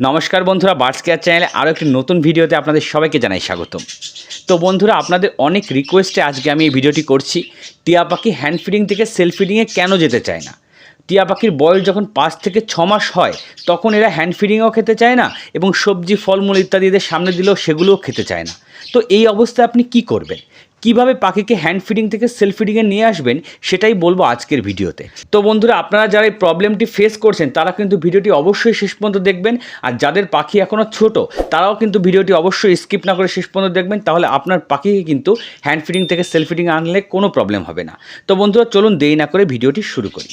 নমস্কার বন্ধুরা birds care চ্যানেলে আরও একটি নতুন ভিডিওতে আপনাদের সবাইকে জানাই স্বাগতম। তো বন্ধুরা, আপনাদের অনেক রিকোয়েস্টে আজকে আমি এই ভিডিওটি করছি, টিয়া পাখি হ্যান্ড ফিডিং থেকে সেলফ ফিডিংয়ে কেন যেতে চায় না? টিয়া পাখির বয়স যখন পাঁচ থেকে ছ মাস হয়, তখন এরা হ্যান্ড ফিডিংও খেতে চায় না এবং সবজি, ফলমূল ইত্যাদি এদের সামনে দিলেও সেগুলোও খেতে চায় না। তো এই অবস্থায় আপনি কি করবেন? কীভাবে পাখিকে হ্যান্ড ফিডিং থেকে সেলফ ফিডিংয়ে নিয়ে আসবেন, সেটাই বলব আজকের ভিডিওতে। তো বন্ধুরা, আপনারা যারা এই প্রবলেমটি ফেস করছেন, তারা কিন্তু ভিডিওটি অবশ্যই শেষ পর্যন্ত দেখবেন। আর যাদের পাখি এখনও ছোট, তারাও কিন্তু ভিডিওটি অবশ্যই স্কিপ না করে শেষ পর্যন্ত দেখবেন, তাহলে আপনার পাখিকে কিন্তু হ্যান্ড ফিডিং থেকে সেলফ ফিডিং আনলে কোনো প্রবলেম হবে না। তো বন্ধুরা, চলুন দেরি না করে ভিডিওটি শুরু করি।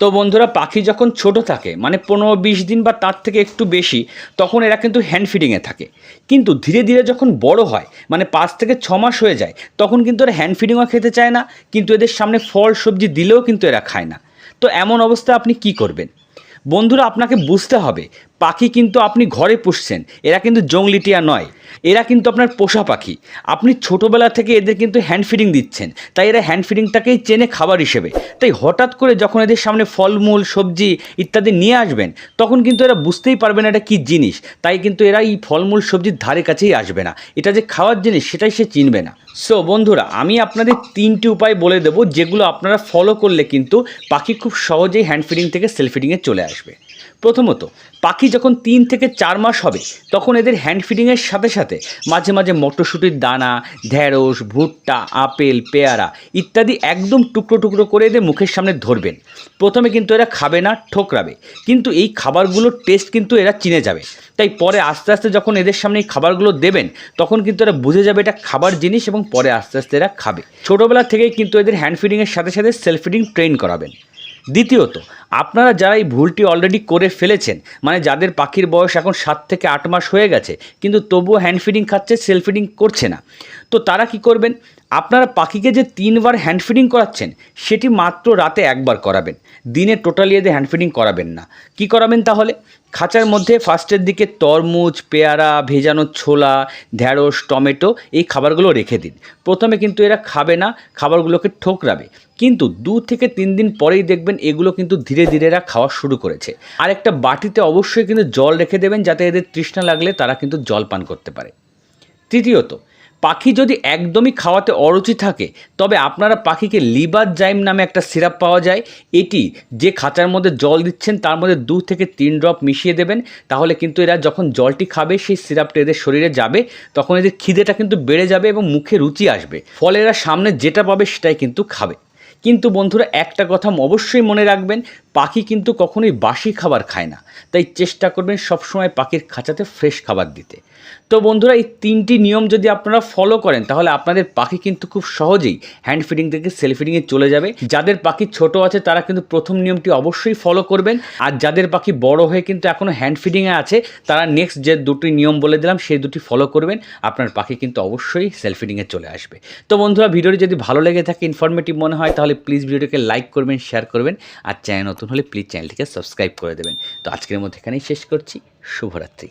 তো বন্ধুরা, পাখি যখন ছোট থাকে মানে পনেরো বিশ দিন বা তার থেকে একটু বেশি, তখন এরা কিন্তু হ্যান্ড ফিডিংয়ে থাকে। কিন্তু ধীরে ধীরে যখন বড় হয় মানে পাঁচ থেকে ছ মাস হয়ে যায়, তখন কিন্তু এরা হ্যান্ড ফিডিংও খেতে চায় না, কিন্তু এদের সামনে ফল, সবজি দিলেও কিন্তু এরা খায় না। তো এমন অবস্থা আপনি কি করবেন? বন্ধুরা, আপনাকে বুঝতে হবে পাখি কিন্তু আপনি ঘরে পুষছেন। এরা কিন্তু জংলিটিয়া নয়। এরা কিন্তু আপনার পোষা পাখি। আপনি ছোটোবেলা থেকে এদের কিন্তু হ্যান্ড ফিডিং দিচ্ছেন। তাই এরা হ্যান্ড ফিডিংটাকেই চেনে খাবার হিসেবে। তাই হঠাৎ করে যখন এদের সামনে ফলমূল, সবজি ইত্যাদি নিয়ে আসবেন, তখন কিন্তু এরা বুঝতেই পারবে না এটা কী জিনিস। তাই কিন্তু এরা এই ফলমূল, সবজির ধারে কাছেই আসবে না। এটা যে খাওয়ার জিনিস, সেটাই সে চিনবে না। সো বন্ধুরা, আমি আপনাদের তিনটি উপায় বলে দেবো, যেগুলো আপনারা ফলো করলে কিন্তু পাখি খুব সহজেই হ্যান্ড ফিডিং থেকে সেলফিডিংয়ে চলে আসবে। প্রথমত, পাখি যখন তিন থেকে চার মাস হবে, তখন এদের হ্যান্ড ফিডিংয়ের সাথে সাথে মাঝে মাঝে মটরশুঁটির দানা ঢ্যাঁড়স ভুট্টা, আপেল, পেয়ারা ইত্যাদি একদম টুকরো টুকরো করে এদের মুখের সামনে ধরবেন। প্রথমে কিন্তু এরা খাবে না, ঠোকরাবে। কিন্তু এই খাবারগুলোর টেস্ট কিন্তু এরা চিনে যাবে। তাই পরে আস্তে আস্তে যখন এদের সামনে এই খাবারগুলো দেবেন, তখন কিন্তু এরা বুঝে যাবে এটা খাবার জিনিস এবং পরে আস্তে আস্তে এরা খাবে। ছোটোবেলা থেকেই কিন্তু এদের হ্যান্ড ফিডিংয়ের সাথে সাথে সেলফ ফিডিং ট্রেন করাবেন। দ্বিতীয়ত, আপনারা যারা এই ভুলটি অলরেডি করে ফেলেছেন মানে যাদের পাখির বয়স এখন সাত থেকে আট মাস হয়ে গেছে, কিন্তু তবুও হ্যান্ড ফিডিং খাচ্ছে সেলফ ফিডিং করছে না, তো তারা কি করবেন? আপনারা পাখিকে যে তিনবার হ্যান্ড ফিডিং করাচ্ছেন, সেটি মাত্র রাতে একবার করাবেন, দিনে টোটালি এদের হ্যান্ড ফিডিং করাবেন না, কি করাবেন তাহলে? খাঁচার মধ্যে ফার্স্টের দিকে তরমুজ, পেয়ারা, ভেজানো ছোলা ঢ্যাঁড়স টমেটো এই খাবারগুলো রেখে দিন। প্রথমে কিন্তু এরা খাবে না, খাবারগুলোকে ঠোকরাবে। কিন্তু দু থেকে তিন দিন পরেই দেখবেন এগুলো কিন্তু ধীরে ধীরে এরা খাওয়া শুরু করেছে। আর একটা বাটিতে অবশ্যই কিন্তু জল রেখে দেবেন যাতে এদের তৃষ্ণা লাগলে তারা কিন্তু জল পান করতে পারে। তৃতীয়ত পাখি যদি একদমই খাওয়াতে অরুচি থাকে, তবে আপনারা পাখিকে লিভার জাইম নামে একটা সিরাপ পাওয়া যায়। এটি যে খাঁচার মধ্যে জল দিচ্ছেন, তার মধ্যে দু থেকে তিন ড্রপ মিশিয়ে দেবেন। তাহলে কিন্তু এরা যখন জলটি খাবে, সেই সিরাপটা এদের শরীরে যাবে, তখন এদের খিদেটা কিন্তু বেড়ে যাবে এবং মুখে রুচি আসবে। ফলে এরা সামনে যেটা পাবে, সেটাই কিন্তু খাবে। কিন্তু বন্ধুরা, একটা কথা অবশ্যই মনে রাখবেন পাখি কিন্তু কখনোই বাসি খাবার খায় না। তাই চেষ্টা করবেন সবসময় পাখির খাঁচাতে ফ্রেশ খাবার দিতে। তো বন্ধুরা, এই তিনটি নিয়ম যদি আপনারা ফলো করেন, তাহলে আপনাদের পাখি কিন্তু খুব সহজেই হ্যান্ড ফিডিং থেকে সেলফ ফিডিংয়ে চলে যাবে। যাদের পাখি ছোট আছে, তারা কিন্তু প্রথম নিয়মটি অবশ্যই ফলো করবেন। আর যাদের পাখি বড় হয়ে কিন্তু এখনও হ্যান্ড ফিডিংয়ে আছে, তারা নেক্সট যে দুটি নিয়ম বলে দিলাম, সেই দুটি ফলো করবেন। আপনার পাখি কিন্তু অবশ্যই সেলফ ফিডিংয়ে চলে আসবে। তো বন্ধুরা, ভিডিওটি যদি ভালো লেগে থাকে ইনফরমেটিভ মনে হয়, তাহলে প্লিজ ভিডিওটিকে লাইক করবেন শেয়ার করবেন, আর চ্যানেল নতুন হলে প্লিজ চ্যানেলটিকে সাবস্ক্রাইব করে দেবেন। তো আজকের মধ্যে এখানেই শেষ করছি। শুভরাত্রি।